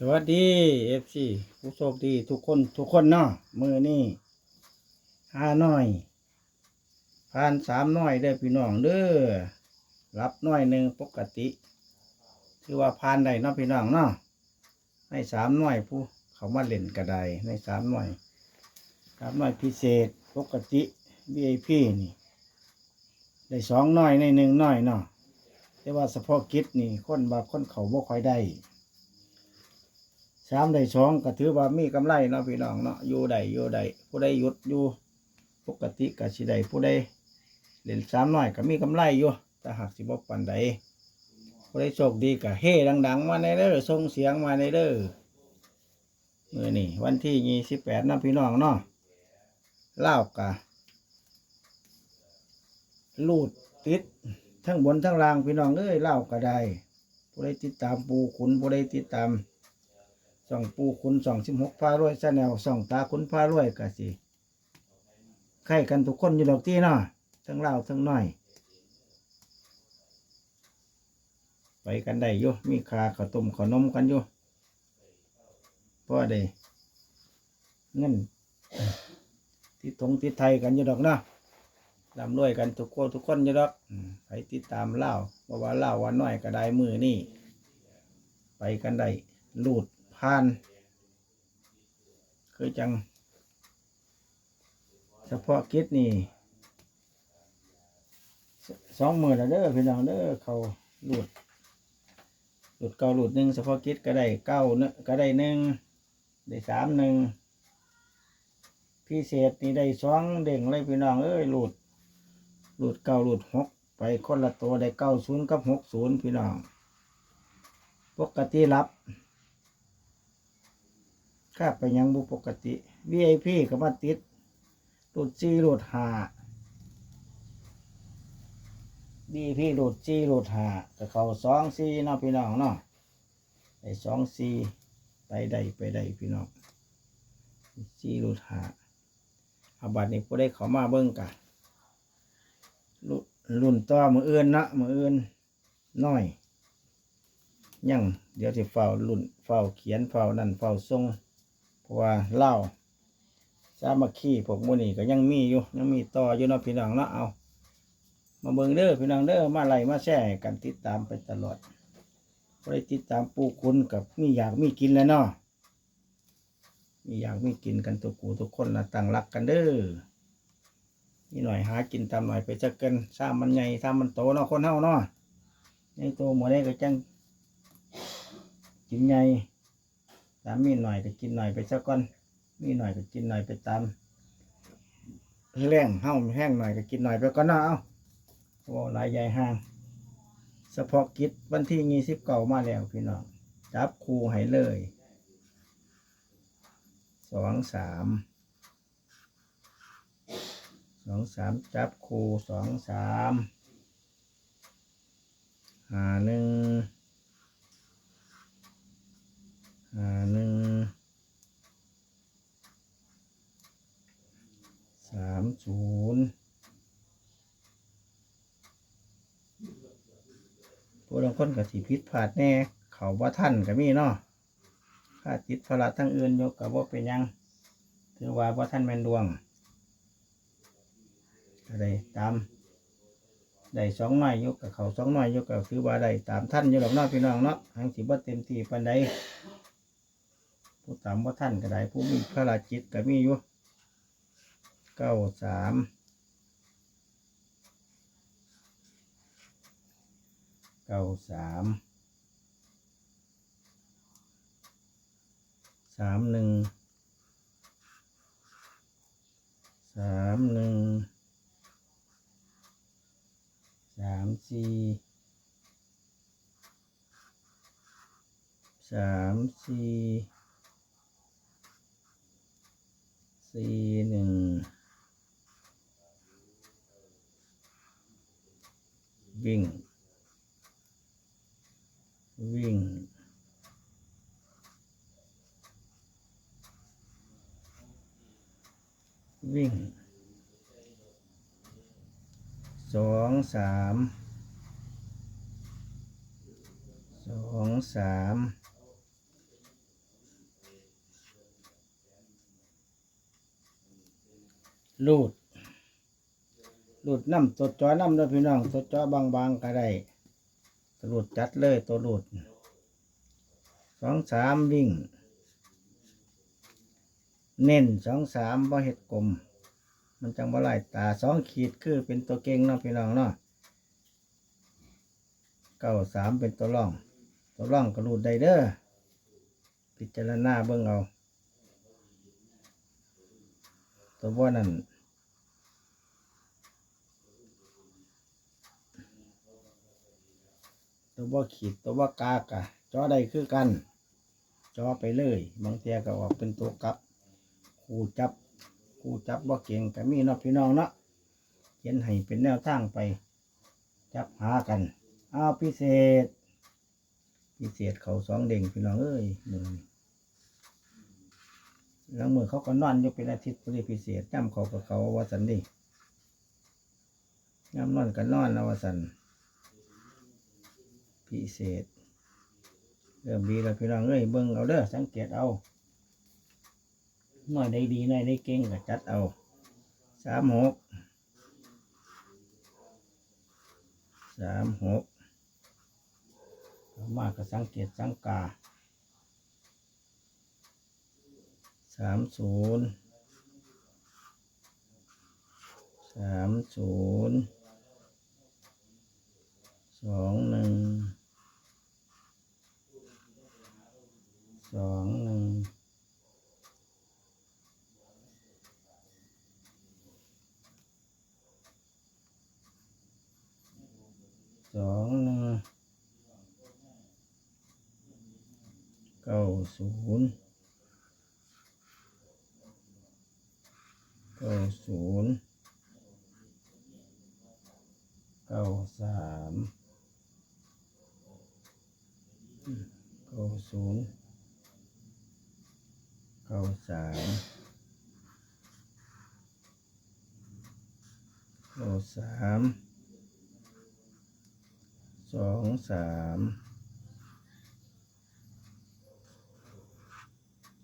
สวัสดีเอฟซีผู้โชคดีทุกคนทุกคนเนาะมือนี่ห้าน้อยผ่านสามน้อยได้พี่น้องเด้อรับน้อยหนึ่งปกติถือว่าผ่านได้เนาะพี่น้องเนาะในสามน้อยผู้เขามาเล่นกระไดในสามน้อยสามน้อยพิเศษปกติ VIP นี่ ได้สองน้อยในหนึ่งน้อยเนาะแต่ว่าเฉพาะกิจนี่คนบางคนเขาบ่ค่อยได้ สามได้สองก็ถือว่ามีกำไรเนาะพี่น้องเนาะอยู่ใดอยู่ใดผู้ใดหยุดอยู่ปกติก็สิได้ผู้ใดเล่นสามหน้อยก็มีกำไรอยู่แต่หากสิบปานใดผู้ใดโชคดีก็เฮ่ดัง ๆ มาในเด้อส่งเสียงมาในเด้อมือนี้วันที่ยี่สิบแปดนะพี่น้องเนาะเล่ากะลูดติดทั้งบนทั้งล่างพี่น้องเอ้ยเล่าก็ได้ผู้ใดติดตามปูขุนผู้ใดติดตาม ส่องปูคุณส่องสิบหกพารวยชาแนลส่องตาคุณพารวยกะสิไข่กันทุกคนอยู่ดอกที่เนาะทั้งเล่าทั้งน้อย ไปกันได้อยู่มีคาข้าวต้มข้าวนมกันอยู่เพราะได้เงินที่ทงที่ไทยกันอยู่ดอกเนาะลำรวยกันทุกคนทุกคนอยู่ดอกไปติดตามเล่าวเพราะว่าเล่าววันน้อยก็ได้มือนี่ ไปกันได้ลูด ผ่าน คือจัง เฉพาะกิจนี่สองหมื่นเด้อพี่น้องเด้อเขาหลุดหลุดเก้าหลุดหนึ่งเฉพาะกิจก็ได้เก้าเนอก็ได้หนึ่งได้สามหนึ่งพิเศษนี่ได้สองเด้งเลยพี่น้องเอ้ยหลุดหลุดเก้าหลุดหกไปคนละตัวได้เก้าศูนย์กับหกศูนย์พี่น้อง ปกติรับ ค่าไปยังบุปกติ VIP ก็มาติดโหลดจีโหลดหา VIP โหลดจีโหลดหาก็เขาสองซีเนาะพี่น้องเนาะไอ้สองซีไปได้ไปได้พี่น้องจีโหลดหาอาบัดนี้ผู้ได้เขามาเบิ้งกันรุ่นรุ่นต่อมืออื่นนะมืออื่นน้อยยังเดี๋ยวจะเฝ้ารุ่นเฝ้าเขียนเฝ้านั่นเฝ้าทรง ราะว่าเล้าสามัคคีพวกหมูนี่ก็ยังมีอยู่ ยังมีต่ออยู่เนาะพี่น้องเนาะเอา มาเบิ่งเด้อพี่น้องเด้อมาไล่มาแชร์ให้กันติดตามไปตลอดได้ติดตามปูคุณกับมีอยากมีกินแล้วเนาะมีอยากมีกินกันตัวกูทุกคนละตั้งรักกันเด้อนี่หน่อยหากินตามหน่อยไปจักกันซ้ามันใหญ่ซ้ามันโตเนาะคนเฮาเนาะในตัวหมดได้ก็จังกินใหญ่ ตามีหน่อยก็กินหน่อยไปสักก่อน มีหน่อยก็กินหน่อยไปตามแรงเฮ้าแห้งหน่อยก็กินหน่อยไปก่อนเนาะเอาโอ้หลายใหญ่ห้างเฉพาะกิจวันที่ยี่สิบเก่ามาแล้วพี่น้องจับคูให้เลยสองสามสองสามจับคูสองสามหาหนึ่ง หนึ่งสามศูนย์ผู้บางคนก็สิผิดพลาดแน่ เขาว่าท่านก็มีเนาะค่าติดภาระทั้งอื่นยกกับว่าเป็นยังถือว่าว่าท่านแมนดวงก็ได้ตามได้สองหน่อยยกกับเขาสองหน่อยยกกับคือว่าได้ตามท่านยู่หรอกนาะพี่น้องเนาะหังสิบ่เต็มที่ปานใด ผู้ตามว่าท่านก็ได้ผู้มีพระราจิตก็มีอยู่เก้าสามเก้าสามสามหนึ่งสามหนึ่งสามสี่สามสี่ สี่หนึ่งวิ่ง วิ่งวิ่งสองสามสองสาม รูดรูดน้ำตัวจอน้ำด้อพี่น้องตัวจอบางๆก็ได้รูดจัดเลยตัวรูดสองสามวิ่ง เน้นสองสามบ่เห็ดกลม มันจังบ่ไล่ตาสองขีดคือเป็นตัวเก่งเนาะพี่น้องเนาะเก้าสามเป็นตัวร่อง ตัวร่องก็รูดได้เด้อพิจารณาเบิ่งเอา ตัวบ่นั่นตัวบ่ขีดตัวบ่กากะจอได้คือกันจอไปเลย บางเทียก็ออกเป็นตัวกลับคู่จับคู่จับบ่เก่งก็มีเนาะพี่น้องเนาะเขียนให้เป็นแนวทางไป จับหากันอ้าวพิเศษ พิเศษเขาสองเด้งพี่น้องเอ้ยมือนี้ แล้วมือเขาก็นอนอยู่เป็นอาทิตย์พอดีพิเศษย่ำเขากับเขาว่าสันดิย่ำนอนกันนอนนะว่าสันพิเศษเริ่มดีแล้วพี่น้องเอ้ยเบิ่งเอาเด้อสังเกตเอาหน่อยได้ดีหน่อยได้เก่งก็จัดเอาสามหกสามหกมากก็สังเกตสังกา สามศูนย์สามศูนย์สองหนึ่งสองหนึ่งสองหนึ่งเก้าศูนย์ เก้าศูนย์เก้าสามเก้าศูนย์เก้าสามเก้าสามสองสาม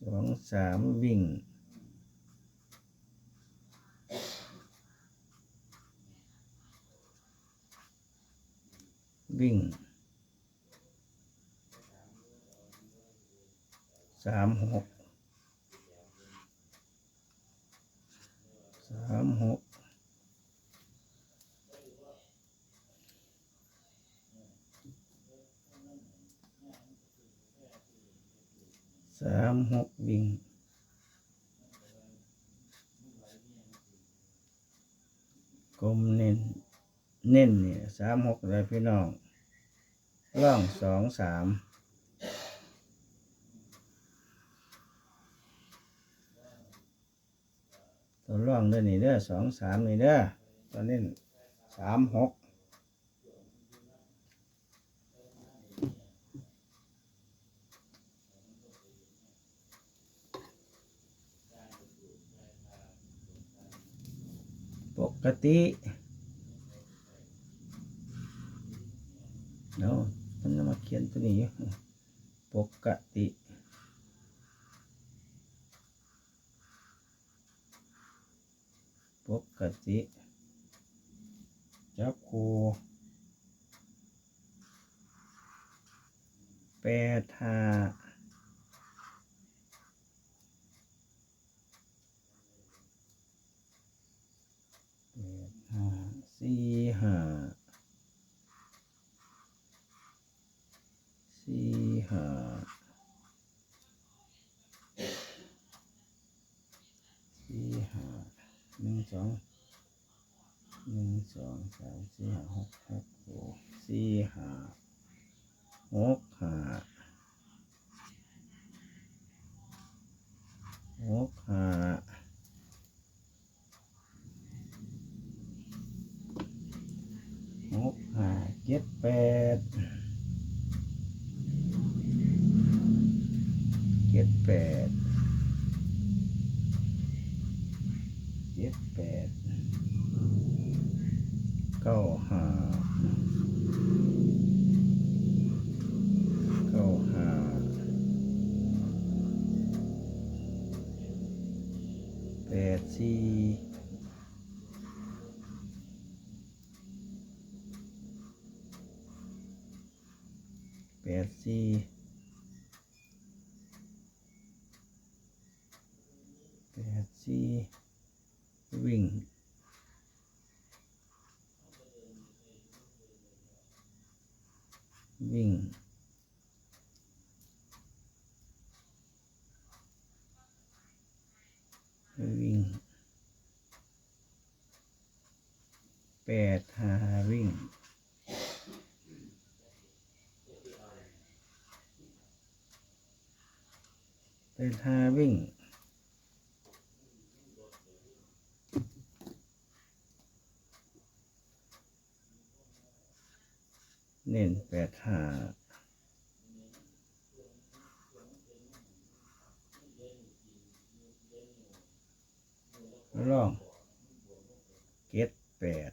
สองสามวิ่ง วิ่งสามหกสามหกสามหกวิ่งกลมเน้นเน้นเนี่ยสามหกเลยพี่น้อง ร่องสองสามตัวร่องเด้อนี่เด้อสองสามนี่เด้อตัวนี้สามหกปกติเนาะมันจะมา เขียนตัวนี้ปกติปกติจับคูแปดห้าแปดห้าสี่ห้าสี่ห้าสี่ห้า หนึ่งสองหนึ่งสองสามสี่ห้าหกหกหกสี่ห้าหกห้า หกห้า แปดสี่แปดสี่วิ่งวิ่งวิ่งแปดหาวิ่ง แปดหาวิ่งเน้นแปดห้าล่องเก็ดแปด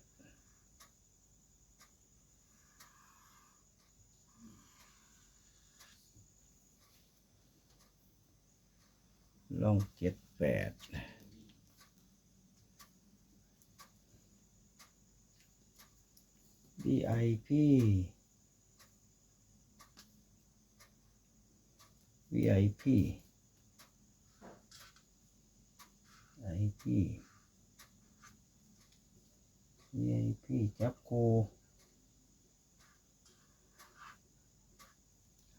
ล่องเจ็ดแปด VIP VIP IP VIP จับกู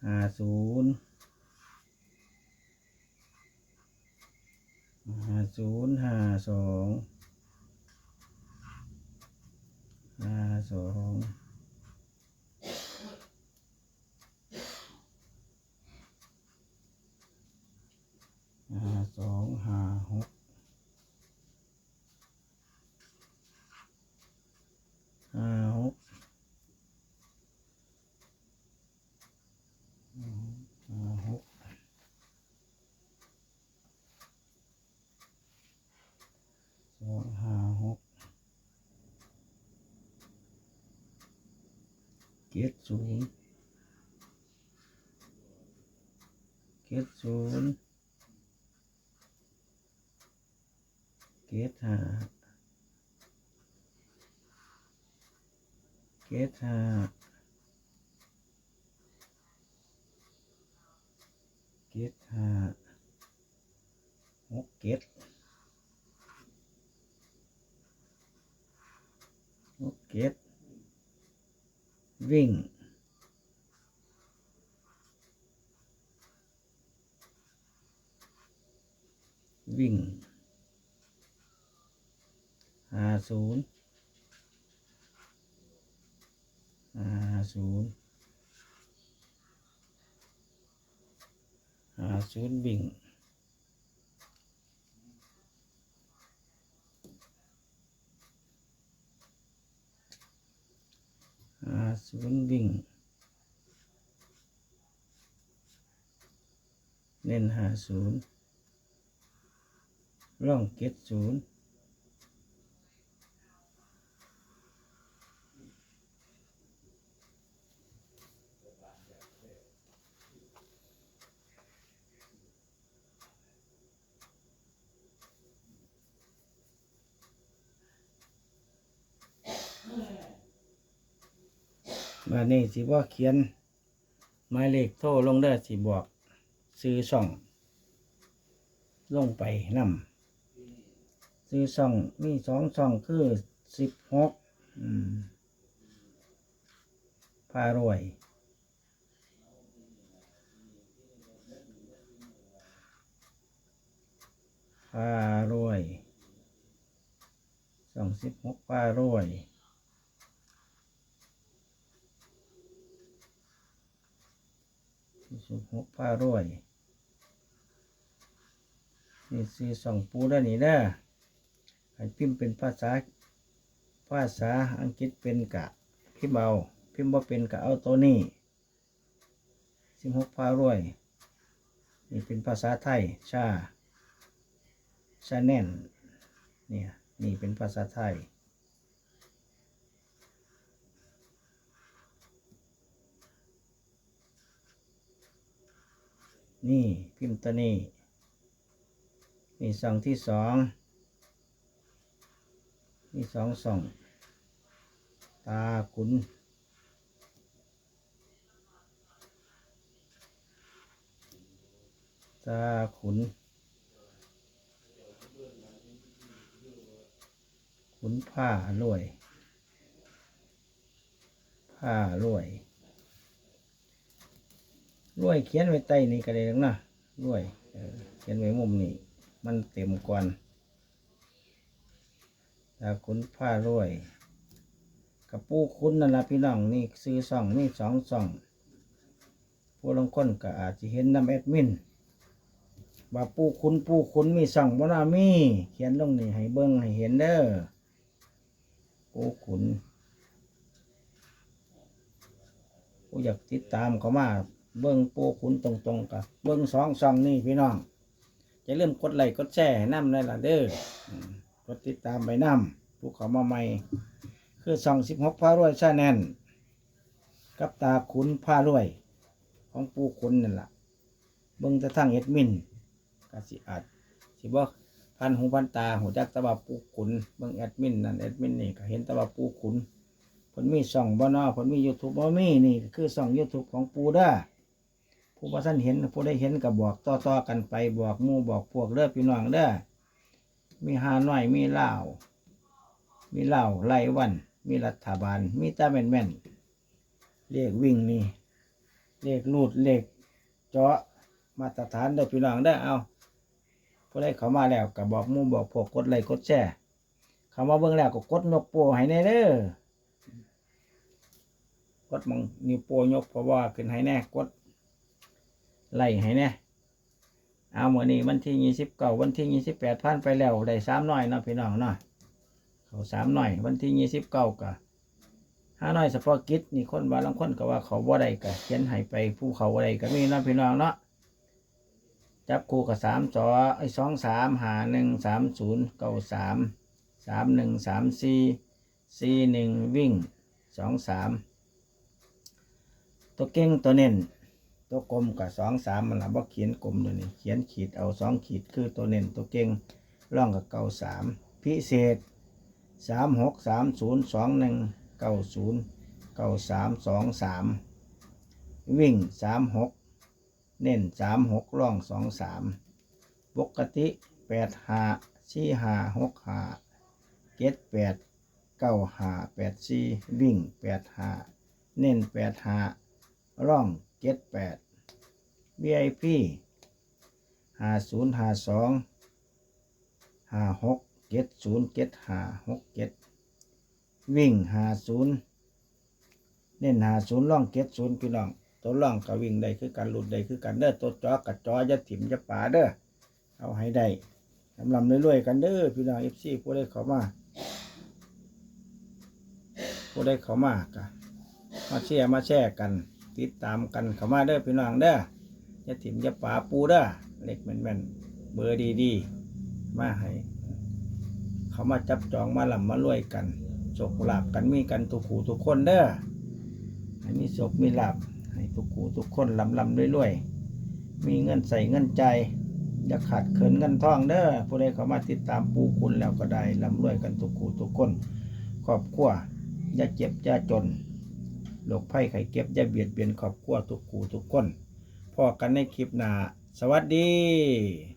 ห้าศูนย์ห้าศูนย์ห้าสอง ห้าสองห้าสองห้าหกห้าหกห้าหกสองห้าหก เจ็ดศูนย์เจ็ดศูนย์เจ็ วิ่ง วิ่งห้าศูนย์ห้าศูนย์ห้าศูนย์วิ่ง ศูนย์วิ่ง เน้นหาศูนย์ร่องเก็ดศูนย์ มานี่สิว่าเขียนหมายเลขโทรลงได้อสิบอกซื้อช่อง ลงไปนำซื้อช่องมีสองช่องคือสิบหกพารวยพารวยสองสิบหกพารวย สิบหกพารวยนี่คือสองปูด้านนี้นะให้พิมพ์เป็นภาษา ภาษาอังกฤษเป็นกะ พิมพ์เอา พิมพ์ว่าเป็นกะเอาตัวนี้สิบหกพารวย นี่เป็นภาษาไทย ชา ชาแน่น เนี่ย นี่เป็นภาษาไทย นี่พิมพ์ตัวนี้นี่สองที่สองนี่สองสอง ตาขุนตตาขุน ขุนผ้ารวย ผ้ารวย รวยเขียนไว้ใต้นี่ก็ได้แล้วนะรวยเออเขียนไว้มุมนี้ มันเต็มก่อนตาขุนผ้ารวยกับปูคุณนั่นละพี่น้องนี่ซื้อสองนี่สองสองผู้ลงคนก็อาจจะเห็นน้ำแอดมินว่าปูคุณปูคุณมีสองบ่นามี เขียนลงนี่ให้เบิ้งให้เห็นเด้อปูขุนผู้อยากติดตามเขามา เบิ้งปูขุนตรงๆกับเบิ้งสองสองนี่พี่น้องจะเริ่มกดไลค์กดแชร์ให้น้ำเลยล่ะเด้อกดติดตามไปน้ำผู้เขามาใหม่ คือสองสิบหกพารวยชาแนนกับตาขุนพารวย ของปูขุนนั่นแหละเบิ่งจะทั้งเอ็ดมินก็สิอาจสิบอกพันหูพันตาหูจักตะบาปูขุนเบิ่งแอดมินนั่นแอดมินนี่ก็เห็นตะบาปูขุนผลมีส่องบ่เนอผลมียูทูบบ่มีนี่ คือส่องยูทูบของปูเด้ ผู้ว่าท่านเห็นผู้ได้เห็นก็บอกต่อๆกันไปบอกมู่บอกพวกเด้อพี่น้องเด้อมีฮาน้อยมีเลามีเหล่าไล่วัน มีรัฐบาล มีตาแม่นแม่นเลขวิ่งนี่เลขลูดเลขเจาะมาตรฐานได้อพี่น้องได้อเอาผู้ใดเข้ามาแล้วก็บอกมู่บอกพวกกดไลค์กดแชร์เข้ามาเบิ่งแล้วก็กดนกโปให้แน่เด้อกดมองนิ้วโปยกเพราะว่าขึ้นให้แน่กด ไล่ให้แน่เอาเมื่อนี้วันที่ยี่สิบเก้าวันที่ยี่สิบแปดผ่านไปแล้วได้สามหน้อยเนาะพี่น้องเนาะเขาสามหน่อย วันที่ยี่สิบเก้ากะห้าหน่อยเฉพาะกิจนี่คนว่าลางคนก็ว่าเขาบ่ได้กะเขียนให้ไปผู้เขาบ่ได้ก็มีเนาะพี่น้องเนาะจับคู่กับสามสอไอ้สองสามหาหนึ่งสามศูนย์เก้าสามสามหนึ่งสามสี่สี่หนึ่งวิ่งสองสามตัวเก่งตัวเน้น ตัวกลมกับสองสามมันละบ่เขียนกลมเลยวนี่เขียนขีดเอาสองขีดคือตัวเน้นตัวเก่งร่องกับเก้าสามพิเศษสามหกสามศูนย์สองหนึ่งเก้าศูนย์เก้าสามสองสามวิ่งสามหกเน้นสามหกร่องสองสามปกติแปดหาสี่หาหกหาเจ็ดแปดเก้าหาแปดสี่วิ่งแปดหาเน้นแปดหาร่องเจ็ดแปด VIP ห้าศูนย์ห้าสองห้าหกเจ็ดศูนย์เจ็ดห้าหกเจ็ดวิ่งหาศูนย์เน้นหาศูนย์ล่องเจ็ดศูนย์พี่น้อง ตัวล่องกับวิ่งได้คือการหลุดได้คือการเด้อตัวจอกับจอจะถิ่มจะป่าเด้อเอาให้ได้ลำลำรวยๆกันเด้อพี่น้องเอฟซีผู้ได้เข้ามาผู้ได้เข้ามากะมาเชียร์มาแชร์กัน ติดตามกันเข้ามาเด้อพี่น้องเด้อ จะถิ่มจะป่าปูเด้อเล็กแม่นๆเบอร์ดีๆ มาให้ เขามาจับจองมาลำมารวยกันโชคลาภกันมีกันทุกขู่ทุกคนเด้อให้มีโชคมีหลาภให้ทุกขู่ทุกคนลำลำรวยรวยๆมีเงินใส่เงินใจอย่าขาดเขินเงินทองเด้อผู้ใดเขามาติดตามปูคุณแล้วก็ได้ลำรวยกันทุกขู่ทุกคนครอบครัวอย่าเจ็บอย่าจนโรคภัยไข้เก็บอย่าเบียดเบียนครอบครัวทุกขู่ทุกคน พอกันในคลิปหน้า สวัสดี